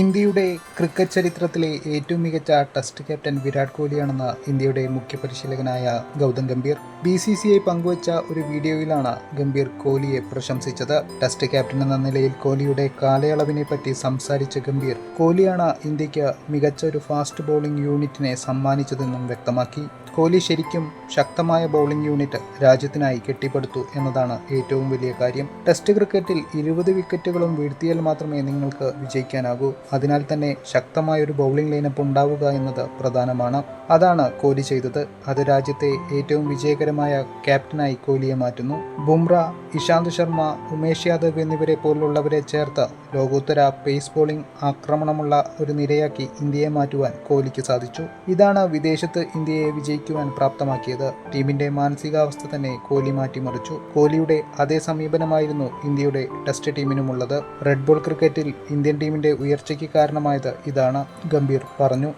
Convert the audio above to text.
ഇന്ത്യയുടെ ക്രിക്കറ്റ് ചരിത്രത്തിലെ ഏറ്റവും മികച്ച ടെസ്റ്റ് ക്യാപ്റ്റൻ വിരാട് കോഹ്ലിയാണെന്ന് ഇന്ത്യയുടെ മുഖ്യ പരിശീലകനായ Gautam Gambhir. B C C I പങ്കുവച്ച ഒരു വീഡിയോയിലാണ് ഗംഭീർ കോഹ്ലിയെ പ്രശംസിച്ചത്. ടെസ്റ്റ് ക്യാപ്റ്റൻ എന്ന നിലയിൽ കോഹ്ലിയുടെ കാലയളവിനെ പറ്റി സംസാരിച്ച ഗംഭീർ കോഹ്ലിയാണ് ഇന്ത്യയ്ക്ക് മികച്ച ഒരു ഫാസ്റ്റ് ബോളിംഗ് യൂണിറ്റിനെ സമ്മാനിച്ചതെന്നും വ്യക്തമാക്കി. കോഹ്ലി ശരിക്കും ശക്തമായ ബൗളിംഗ് യൂണിറ്റ് രാജ്യത്തിനായി കെട്ടിപ്പടുത്തു എന്നതാണ് ഏറ്റവും വലിയ കാര്യം. ടെസ്റ്റ് ക്രിക്കറ്റിൽ ഇരുപത് വിക്കറ്റുകളും വീഴ്ത്തിയാൽ മാത്രമേ നിങ്ങൾക്ക് വിജയിക്കാനാകൂ. അതിനാൽ തന്നെ ശക്തമായ ഒരു ബൗളിംഗ് ലൈനപ്പ് ഉണ്ടാവുക എന്നത് പ്രധാനമാണ്. അതാണ് കോഹ്ലി ചെയ്തത്. അത് രാജ്യത്തെ ഏറ്റവും വിജയകരമായ ക്യാപ്റ്റനായി കോഹ്ലിയെ മാറ്റുന്നു. ബുംറ ഇഷാന്ത് ശർമ്മ ഉമേഷ് യാദവ് എന്നിവരെ പോലുള്ളവരെ ചേർത്ത് ലോകോത്തര പേസ് ബോളിംഗ് ആക്രമണമുള്ള ഒരു നിരയാക്കി ഇന്ത്യയെ മാറ്റുവാൻ കോഹ്ലിക്ക് സാധിച്ചു. ഇതാണ് വിദേശത്ത് ഇന്ത്യയെ വിജയിക്കുവാൻ പ്രാപ്തമാക്കിയത്. ടീമിന്റെ മാനസികാവസ്ഥ തന്നെ കോഹ്ലി മാറ്റിമറിച്ചു. കോഹ്ലിയുടെ അതേ സമീപനമായിരുന്നു ഇന്ത്യയുടെ ടെസ്റ്റ് ടീമിനുമുള്ളത്. റെഡ് ബോൾ ക്രിക്കറ്റിൽ ഇന്ത്യൻ ടീമിന്റെ ഉയർച്ചയ്ക്ക് കാരണമായത് ഇതാണ് ഗംഭീർ പറഞ്ഞു.